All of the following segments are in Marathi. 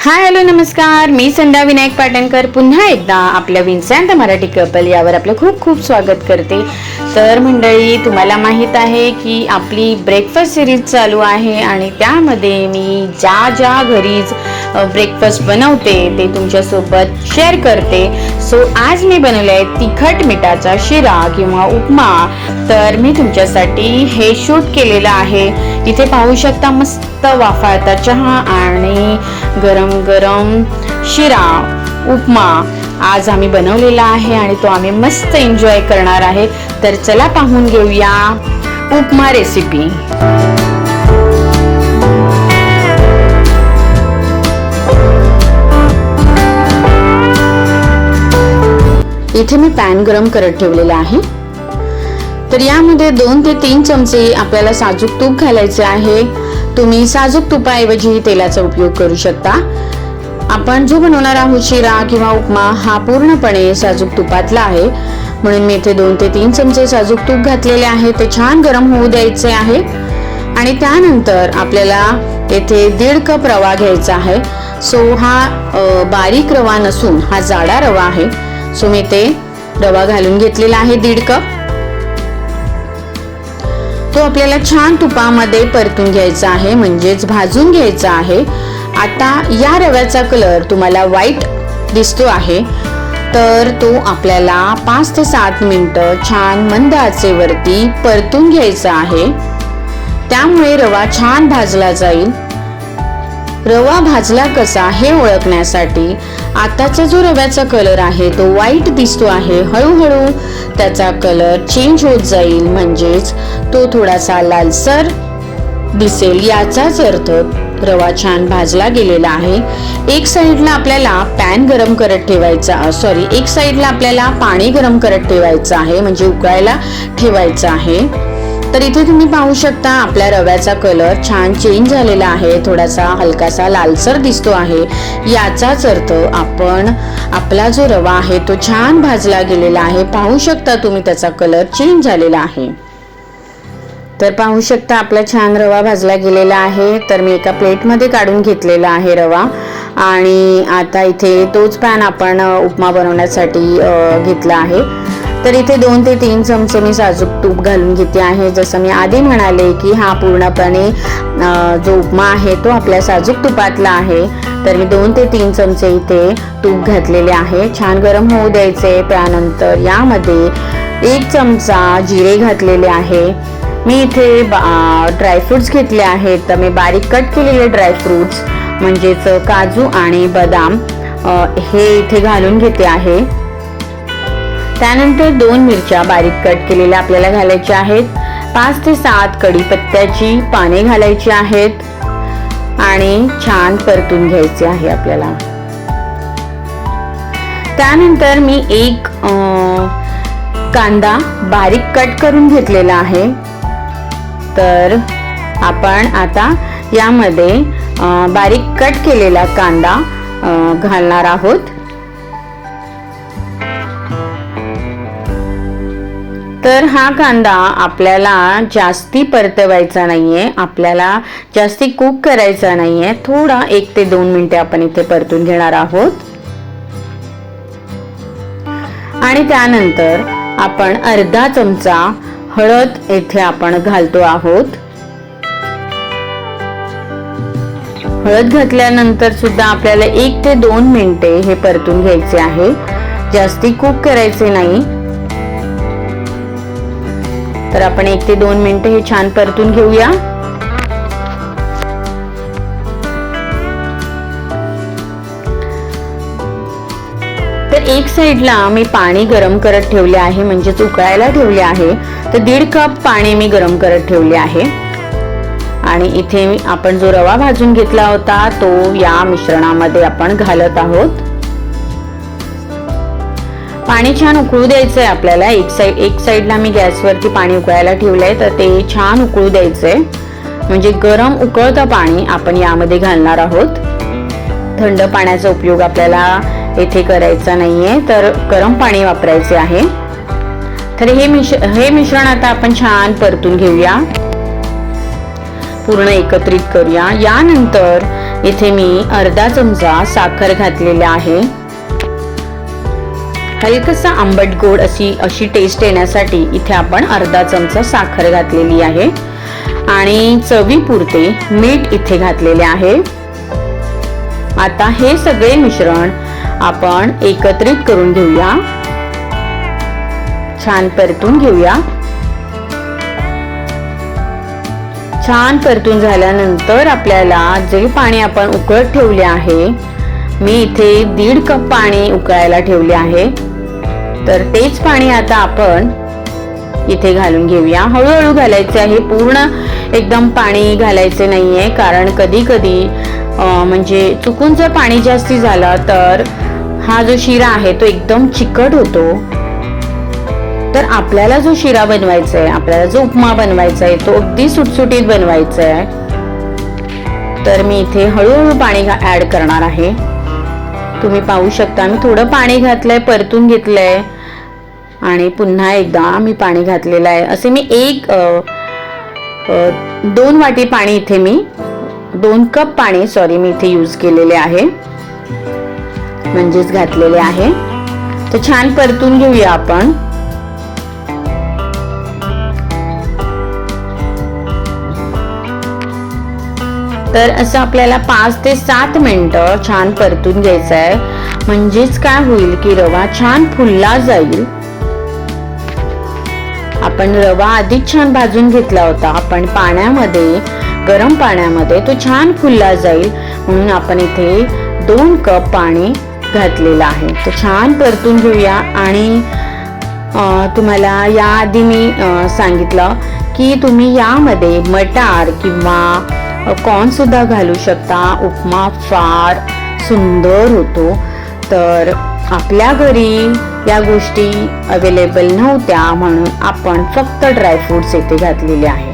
हाय हॅलो नमस्कार. मी संध्या विनायक पाटणकर. पुन्हा एकदा आपल्या विन्सॅन्ट मराठी कपल यावर आपलं खूप खूप स्वागत करते. तर मंडळी तुम्हाला माहीत आहे की आपली ब्रेकफास्ट सिरीज चालू आहे आणि त्यामध्ये मी ज्या ज्या घरीच ब्रेकफास्ट बनवते ते तुमच्यासोबत शेअर करते. सो आज मी बनवले आहे तिखट मिठाचा शिरा किंवा उपमा. तर मी तुमच्यासाठी हे शूट केलेलं आहे. इथे पाहू शकता मस्त वाफाळता चहा आणि गरम गरम शिरा उपमा आज आम्ही बनवलेला आहे आणि तो आम्ही मस्त एन्जॉय करणार आहे. तर चला पाहून घेऊया उपमा रेसिपी इथे मी पॅन गरम करत ठेवलेला आहे. तर यामध्ये दोन ते तीन चमचे आपल्याला साजूक तूप घालायचे आहे. तुम्ही साजूक तुपाऐवजी तेलाचा उपयोग करू शकता. आपण जो बनवणार आहोत शिरा किंवा उपमा हा पूर्णपणे साजूक तुपातला आहे. म्हणून मी इथे दोन ते तीन चमचे साजूक तूप घातलेले आहे. ते छान गरम होऊ द्यायचे आहे. आणि त्यानंतर आपल्याला येथे दीड कप रवा घ्यायचा आहे. सो हा बारीक रवा नसून हा जाडा रवा आहे. सो मी ते रवा घालून घेतलेला आहे दीड कप. तो आपल्याला छान तुपामध्ये परतून घ्यायचा आहे म्हणजेच भाजून घ्यायचा आहे. आता या रव्याचा कलर तुम्हाला व्हाईट दिसतो आहे. तर तो आपल्याला पाच ते सात मिनटं छान मंद आचेवरती परतून घ्यायचा आहे. त्यामुळे रवा छान भाजला जाईल. रवा भाजला कसा हे ओळखण्यासाठी आताचा जो रव्याचा कलर आहे तो व्हाईट दिसतो आहे. हळूहळू त्याचा कलर चेंज होत जाईल. म्हणजेच तो थोडासा लालसर दिसेल. याचाच अर्थ रवा छान भाजला गेलेला आहे. एक साईडला आपल्याला पॅन गरम करत ठेवायचा सॉरी एक साईडला आपल्याला पाणी गरम करत ठेवायचं आहे. म्हणजे उकळायला ठेवायचं आहे. तर इथे तुम्ही पाहू शकता आपल्या रव्याचा कलर छान चेंज झालेला आहे. थोडासा हलकासा लालसर दिसतो आहे. याचाच अर्थ आपण आपला जो रवा आहे तो छान भाजला गेलेला आहे. पाहू शकता तुम्ही त्याचा कलर चेंज झालेला आहे. तर पाहू शकता आपला छान रवा भाजला गेलेला आहे. तर मी एका प्लेटमध्ये काढून घेतलेला आहे रवा. आणि आता इथे तोच पॅन आपण उपमा बनवण्यासाठी घेतला आहे. तर इथे दोन ते तीन चमचे मी साजूक तूप घालून घेते आहे. जसं मी आधी म्हणाले की हा पूर्णपणे जो उपमा आहे तो आपल्या साजूक तुपातला आहे. तर मी दोन ते तीन चमचे इथे तूप घातलेले आहे. छान गरम होऊ द्यायचे. त्यानंतर यामध्ये एक चमचा जिरे घातलेले आहे. मी इथे ड्रायफ्रुट्स घेतले आहेत. तर मी बारीक कट केलेले ड्रायफ्रुट्स म्हणजेच काजू आणि बदाम हे इथे घालून घेते आहे. त्यानंतर दोन मिरच्या बारीक कट केलेल्या आपल्याला घालायच्या आहेत. पाच ते सात कढीपत्त्याची पाने घालायची आहेत. आणि छान परतून घ्यायचे आहे आपल्याला. त्यानंतर मी एक कांदा बारीक कट करून घेतलेला आहे. तर आपण आता यामध्ये बारीक कट केलेला कांदा घालणार आहोत. तर हा कांदा आपल्याला जास्ती परतवायचा नाहीये आपल्याला जास्ती कुक करायचा नाहीये. थोडा एक ते दोन मिनिटे आपण इथे परतून घेणार आहोत. आणि त्यानंतर आपण अर्धा चमचा हळद येथे आपण घालतो आहोत. हळद घातल्यानंतर सुद्धा आपल्याला एक ते दोन मिनिटे हे परतून घ्यायचे आहे. जास्ती कुक करायचे नाही. तर आपण एक ते दोन मिनिटे हे छान परतून घेऊया. तर एक साईडला मी पाणी गरम करत ठेवले आहे म्हणजेच उकळायला ठेवले आहे. तर दीड कप पाणी मी गरम करत ठेवले आहे. आणि इथे आपण जो रवा भाजून घेतला होता तो या मिश्रणामध्ये आपण घालत आहोत. पाणी छान उकळू द्यायचं आहे आपल्याला. एक साईड एक साईडला मी गॅसवरती पाणी उकळायला ठेवलं आहे तर ते छान उकळू द्यायचं आहे म्हणजे गरम उकळतं पाणी आपण यामध्ये घालणार आहोत. थंड पाण्याचा उपयोग आपल्याला येथे करायचा नाही आहे तर गरम पाणी वापरायचे आहे. तर हे मिश हे मिश्रण आता आपण छान परतून घेऊया. पूर्ण एकत्रित करूया. यानंतर इथे मी अर्धा चमचा साखर घातलेला आहे. हलकसा आंबट गोड अशी अशी टेस्ट येण्यासाठी इथे आपण अर्धा चमचा साखर घातलेली आहे. आणि चवीपुरते मीठ इथे घातलेले आहे. आता हे सगळे मिश्रण आपण एकत्रित करून घेऊया. छान परतून घेऊया. छान परतून झाल्यानंतर आपल्याला जे पाणी आपण उकळत ठेवले आहे मी इथे दीड कप पाणी उकळायला ठेवले आहे. तर तेच पाणी आता आपण इथे घालून घेऊया. हळूहळू घालायचे आहे. पूर्ण एकदम पाणी घालायचे नाहीये. कारण कधी कधी म्हणजे चुकून जर पाणी जास्ती झालं तर हा जो शिरा आहे तो एकदम चिकट होतो. तर आपल्याला जो शिरा बनवायचा आहे आपल्याला जो उपमा बनवायचा आहे तो अगदी सुटसुटीत बनवायचा आहे तर मी इथे हळूहळू पाणी ऍड करणार आहे. तुम्ही पाहू शकता. मी थोडं पाणी घातलंय परतून घेतलंय. आणि पुन्हा एकदा मी पाणी घातलेलं आहे. असे मी एक दोन वाटी पाणी इथे मी दोन कप पाणी सॉरी मी इथे यूज केलेले आहे. म्हणजेच घातलेले आहे. तर छान परतून घेऊया आपण. तर असं आपल्याला पाच ते सात मिनिटं छान परतून घ्यायचं आहे. म्हणजेच काय होईल की रवा छान फुलला जाईल. आपण रवा आधीच छान भाजून घेतला होता. आपण पाण्यामध्ये गरम पाण्यामध्ये तो छान फुलला जाईल. म्हणून आपण इथे दोन कप पाणी घातलेलं आहे. तो छान परतून घेऊया आणि तुम्हाला याआधी मी सांगितलं की तुम्ही यामध्ये मटार किंवा कॉर्न सुद्धा घालू शकता. उपमा फार सुंदर होतो. तर आपल्या घरी या गोष्टी अवेलेबल नव्हत्या म्हणून आपण फक्त ड्रायफ्रुट्स येथे घातलेले आहे.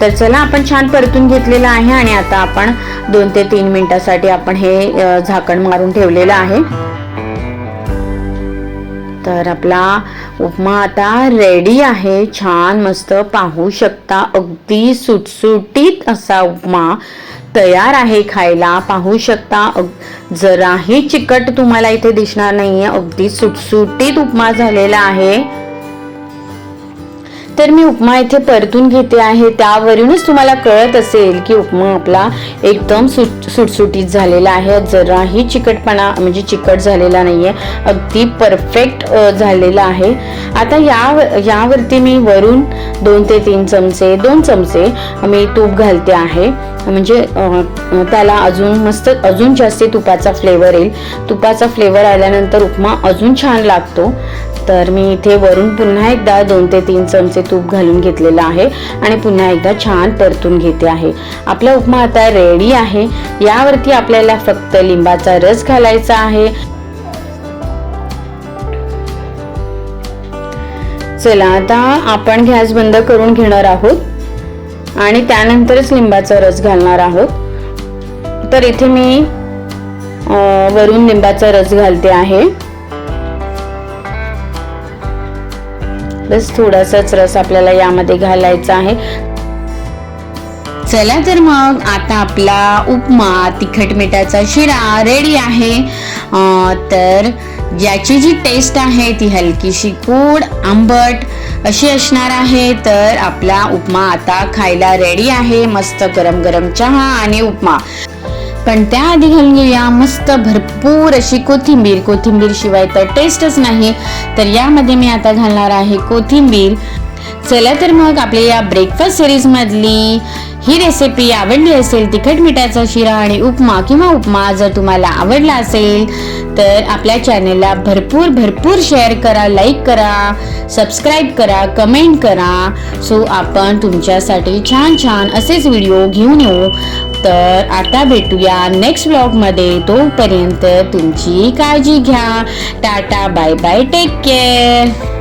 तर चला आपण छान परतून घेतलेलं आहे आणि आता आपण दोन ते तीन मिनटासाठी आपण हे झाकण मारून ठेवलेलं आहे. तर आपला उपमा आता रेडी आहे. छान मस्त पाहू शकता. अगदी सुटसुटीत असा उपमा तयार आहे खायला. पाहू शकता. जराही चिकट तुम्हाला इथे दिसणार नाही आहे अगदी सुटसुटीत उपमा झालेला आहे. तर मी उपमा इथे परतून घेते आहे. त्यावरूनच तुम्हाला कळत असेल की उपमा आपला एकदम सुट सुटसुटीत झालेला आहे. जराही चिकटपणा म्हणजे चिकट झालेला नाही आहे अगदी परफेक्ट झालेला आहे. आता या यावरती मी वरून दोन ते तीन चमचे दोन चमचे मी तूप घालते आहे. म्हणजे त्याला अजून मस्त अजून जास्त तुपाचा फ्लेवर येईल. तुपाचा फ्लेवर आल्यानंतर उपमा अजून छान लागतो. तर मी इथे वरून पुन्हा एकदा दोन ते तीन चमचे तूप घालून घेतलेलं आहे आणि पुन्हा एकदा छान परतून घेते आहे. आपला उपमा आता रेडी आहे. यावरती आपल्याला फक्त लिंबाचा रस घालायचा आहे. चला आता आपण गॅस बंद करून घेणार आहोत आणि त्यानंतरच लिंबाचा रस घालणार आहोत. तर इथे मी वरून लिंबाचा रस घालते आहे. बस थोडासाच रस आपल्याला यामध्ये घालायचा आहे. चला तर मग आता आपला उपमा तिखट मिठाचा शिरा रेडी आहे. तर याची जी टेस्ट आहे ती हलकीशी गोड आंबट अशी असणार आहे. तर आपला उपमा आता खायला रेडी आहे. मस्त गरम गरम चहा आणि उपमा. पण त्याआधी घालून घेऊया मस्त भरपूर अशी कोथिंबीर. कोथिंबीर शिवाय तर टेस्टच नाही. तर यामध्ये मी आता घालणार आहे कोथिंबीर. चला तर मग आपल्या या ब्रेकफास्ट सिरीजमधली ही रेसिपी आवडली असेल तिखट मिठाचा शिरा आणि उपमा किंवा उपमा जर तुम्हाला आवडला असेल तर आपल्या चॅनेलला भरपूर भरपूर शेअर करा लाईक करा सबस्क्राईब करा कमेंट करा. सो आपण तुमच्यासाठी छान छान असेच व्हिडिओ घेऊन येऊ. तर आता भेटूया नेक्स्ट ब्लॉगमध्ये तोपर्यंत तुमची काळजी घ्या. Tata bye bye take care